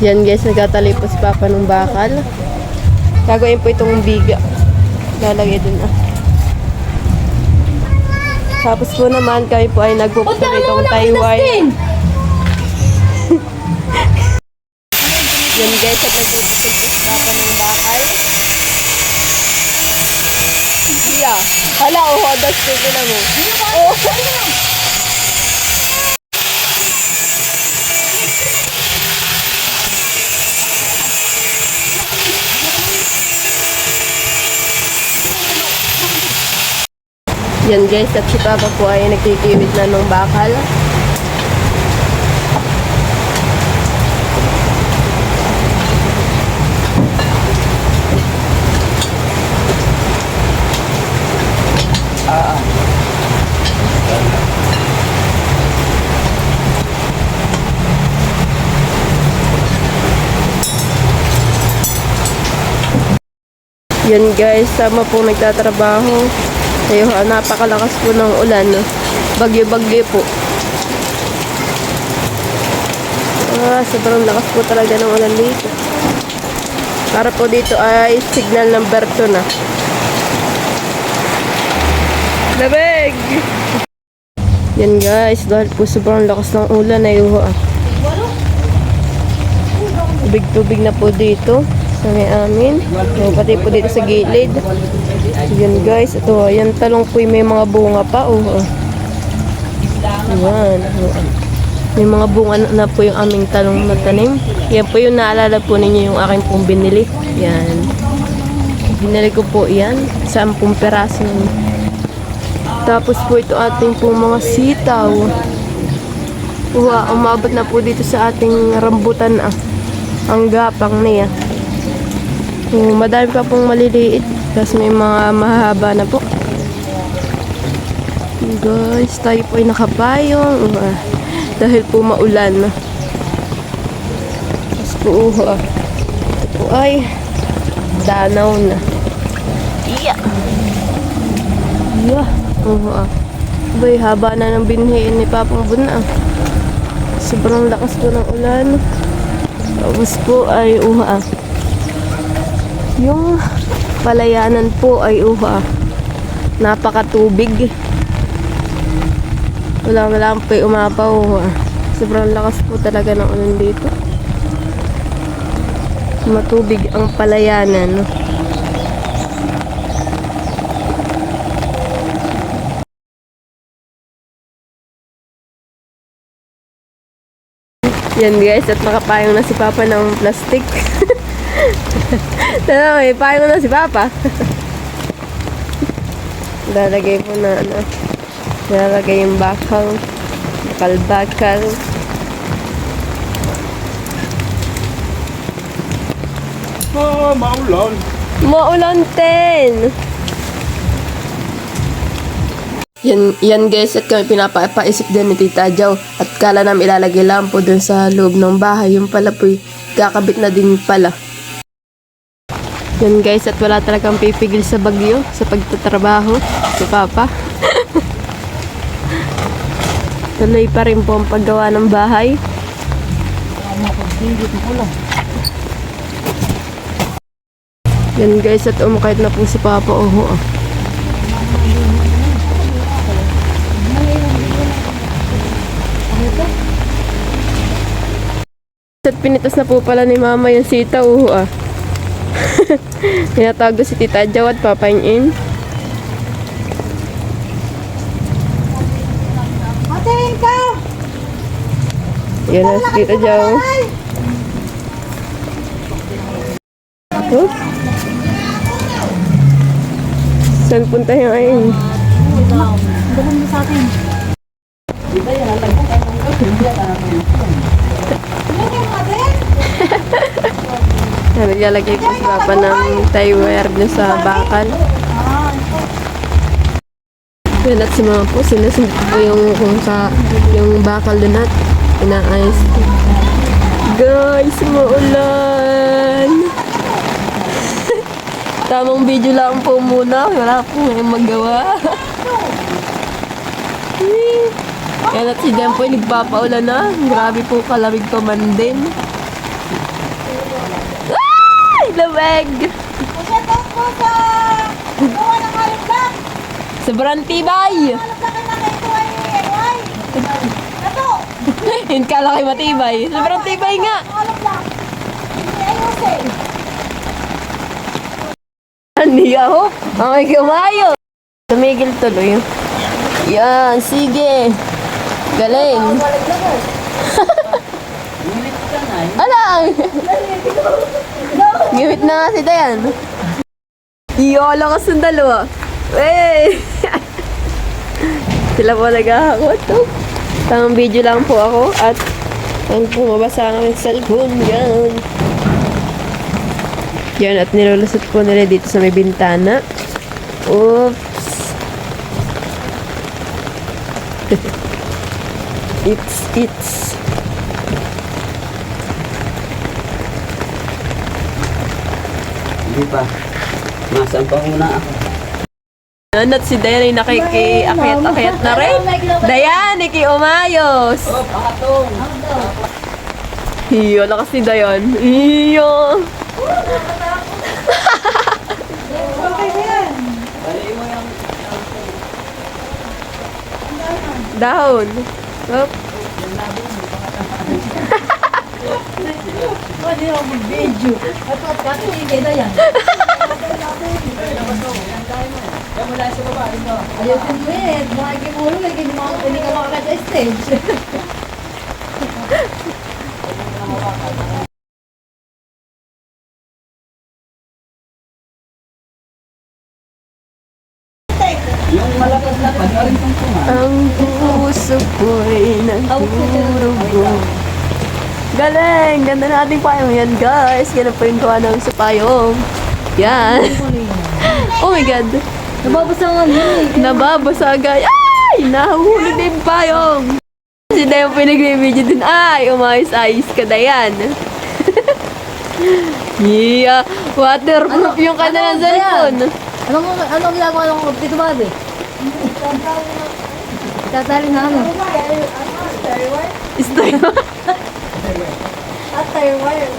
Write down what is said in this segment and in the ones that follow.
Yan guys, nagtatali po si Papa ng bakal. Gagawin po itong biga. Lalagay dun ah. Tapos po naman, kami po ay nagpupunta itong Taiwan. Yan guys, at nagpuputol po si Papa ng bakal. Yeah. Hala, oh, hodas ko na mo. Oh. Yan guys, at si Papa po ay nagkikiwit na ng bakal. Yan guys, sama po nagtatrabaho. Ayun, ah, napakalakas po ng ulan. No? Bagyo-bagyo po. Ah, sobrang lakas po talaga ng ulan dito. Para po dito ay signal number 2 na. Labig! Yan guys, dahil po sobrang lakas ng ulan ay uh, tubig-tubig na po dito sa may amin. So, pati po dito sa gilid. Yan guys, ito, yan talong po may mga bunga pa. Oh. Yan. May mga bunga na po yung aming talong na tanim. Yan po yung naalala po ninyo yung aking pong binili. Yan. Binili ko po yan. Sa 10 peraso. Tapos po ito ating pong mga sitaw. Uwa, umabot na po dito sa ating rambutan ah. Ang gapang niya. So, madami pa pong maliliit. Tapos may mga mahaba na po. Guys, tayo po ay nakapayong. Uh, dahil po maulan. Tapos po, uh, ito po ay danaw na. Iya! Iya! Uh, uh. Bay, haba na ng binhiin ni Papang Buna. Sobrang lakas po ng ulan. Tapos po ay uha. Yung palayanan po ay uha. Napakatubig. Wala wala po yung umapaw. uha. Sobrang lakas po talaga ng ulan dito. Matubig ang palayanan. Yan guys, at nakapayong na si Papa ng plastic. Tama, may payong na si Papa. Lalagay po na ano. Lalagay yung bakal. Bakal-bakal. Ah, maulan. Maulan ten! Yan, yan guys, at kami pinapaisip din ni Tita Jow. At kala namin ilalagay lang po dun sa loob ng bahay. Yung pala po, kakabit na din pala. Yan guys, at wala talagang pipigil sa bagyo, sa pagtatrabaho. Si Papa. Tuloy pa rin po ang paggawa ng bahay. Yan guys, at umakit na po si Papa. Oho. ah. At pinitas na po pala ni Mama yung sitaw. Oho ah. Tinatago si Tita Jaw at papainin. Matiin ka! Yan na si Tita Jaw. Oh. Saan punta yung ayun? Ganun mo sa atin. Yan, Naglalagay po si Papa ng tie wire dun sa bakal. Yan at si Mama po, sinasundot po yung, kung sa, yung bakal dun at inaayos. Guys, maulan! Tamang video lang po muna. Wala po ngayong magawa. Yan at si Jan po nagpapaulan na. Grabe po kalamig pa man din. Shout out po sa gawa ng halong lang. Sobrang tibay! Halong lang na ito ay ay. Ito. Yung kalaki matibay. Sobrang tibay nga! Halong lang. Hindi ayusin. Hindi ako. Okay, kumayo. Tumigil tuloy. Yan, sige. Galing. Alang! Gimit na nga si Dayan. Iyo, lakas ng dalawa. Wey! Sila po naghahakot. Oh. Tamang video lang po ako at ang pumabasa aming cellphone. Yan. Yan, at nilulusot po nila dito sa may bintana. Oops. it's, it's. Hindi pa. Nasaan pa muna ako? Yan, at si Dayan ay nakikiakyat-akyat na rin. Dayan, iki umayos. Oh, pakatong! Iyo, lakas ni Dayan. Iyo. Dahon. Up. Pwede ako mag-video. Ito at kato hindi na yan. Ayusin mo eh. Makikimulong eh. Hindi mo- Hindi ka makakad sa stage. Yung malakas na pa, rin kong tunga. Ang puso ko'y nagdurugo. Galing! Ganda na ating payong yan, guys. Ganun po yung gawa namin sa payong. Yan. oh my God. Nababasa nga yun eh. Nababasa agad. Ay! Nahuhulog na yung payong. Si Dayo pinag-video din. Ay, umayos-ayos ka na yan. yeah. Waterproof yung kanilang ano cellphone. Anong, anong ginagawa ng dito ba, be? Tatali na ano? Stay.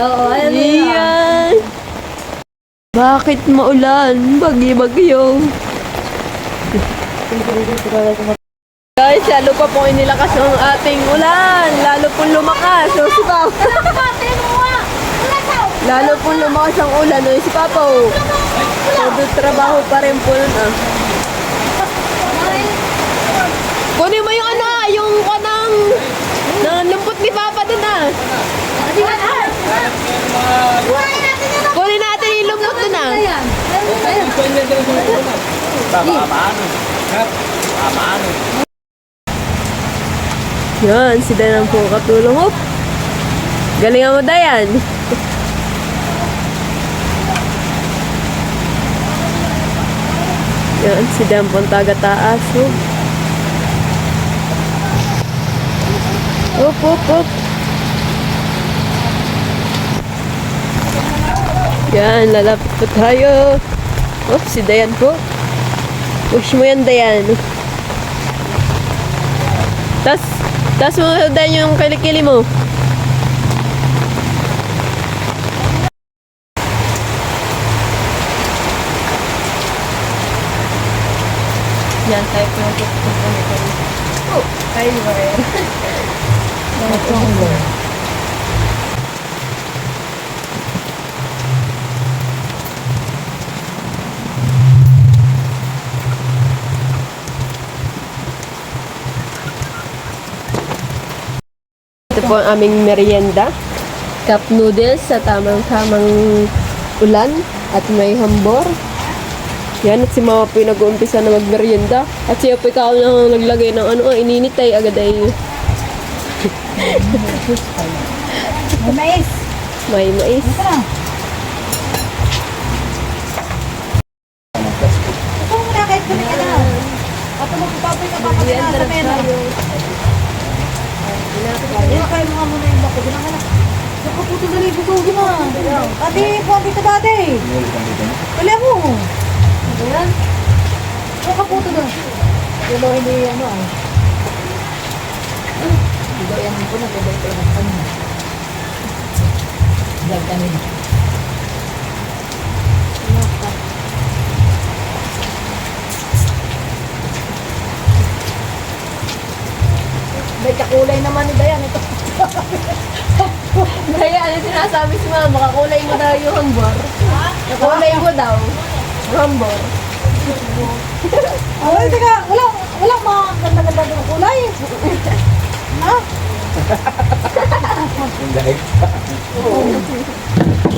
Oo, ayun na yun. Iyan. Bakit maulan? Bagyo-bagyo. Guys, lalo pa pong inilakas ang ating ulan. Lalo pong lumakas. So, si Papa. Lalo pong lumakas ang ulan. O, si Papa. oh. So, trabaho pa rin po nun ah. Kunin mo yung ano ah, yung kanang na lumpot ni Papa dun ah. Kunin natin yung lumpot dun ah. Yan, si Dayan po katulong. Hop! Galingan mo, Dayan. Yan, si Dayan po ang taga-taas. Hop! Hop, hop, hop. Yan, lalapit po tayo. Hop, si Dayan po. Push mo yan, Dayan. Tas, tas mo din yung kilikili mo. Yan, tayo po yung Oh, kayo ba rin? Ito po ang aming merienda. Cup noodles sa tamang-tamang ulan at may hambor. Yan, at si mama po yung nag-uumpisa na magmerienda. At siya po ikaw na naglagay ng ano, ah, ininit agad ay May mais. may mais. Ito na. Ito mo na kahit kami ka na. At magpapapoy ka pa kami na sa mena. Yan kayo mga muna yung bako. Diyan ka na. Nakaputo na libo ko. Ate, puwan dito dati. Wala mo. Yan? Nakaputo na. Hindi ano ah. Gagayahin ko, nagagayahin ko na. Vlog kami na. May kakulay naman ni Dayan ito. Dayan, ano sinasabi si Mama? Kakulay mo daw yung hambor. Kakulay mo daw. Hambor. Ay, teka, wala, wala mga ganda-ganda ng kulay. Ha? Dahil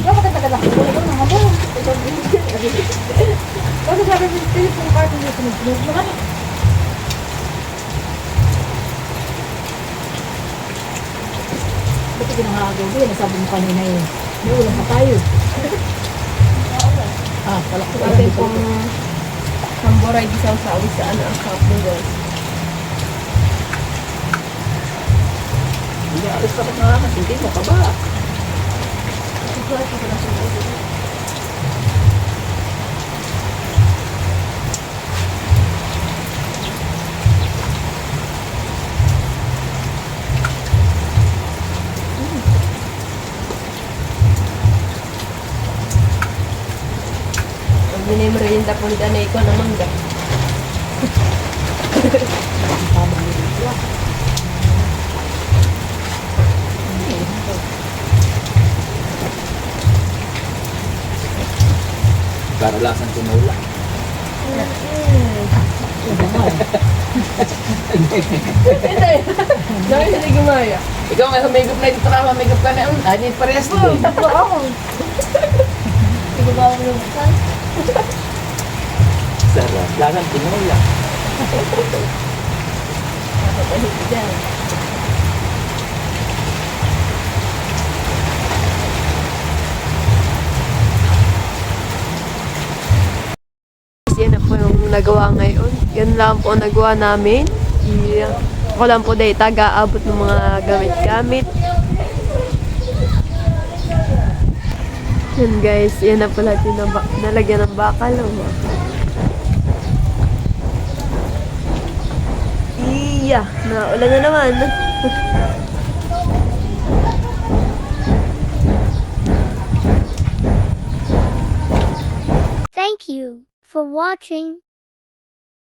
Wala maganda-ganda ng kulay. Wala mga mo. Kasi sabi mo, Philip, kung kahit hindi sunod-sunod naman. Ba't ito nakakagaw ko? Nasabi mo kanina eh. May ulam pa tayo. Ah, wala ko Ate pong hambor ay disaw sa awis sa ano ang cup noodles. Hindi alis ka pa nakakasinti mo ka ba? Ang binimerienda po ni Danay ko ng mangga. Karalasan tumula. Hindi. Dami sila gumaya. Ikaw nga sa makeup na ito trauma, makeup ka na yun. Ah, hindi parehas din. Oo. Hindi ko ba ako nabuksan? Sarap. Lasan tumula. Nakapahit dyan. Nagawa ngayon. Yan lang po nagawa namin. Yeah. Ako lang po dahil taga-abot ng mga gamit-gamit. Yan guys, yan na po lahat yung naba- nalagyan ng bakal. Oh. Iya, naulan na naman. Thank you for watching.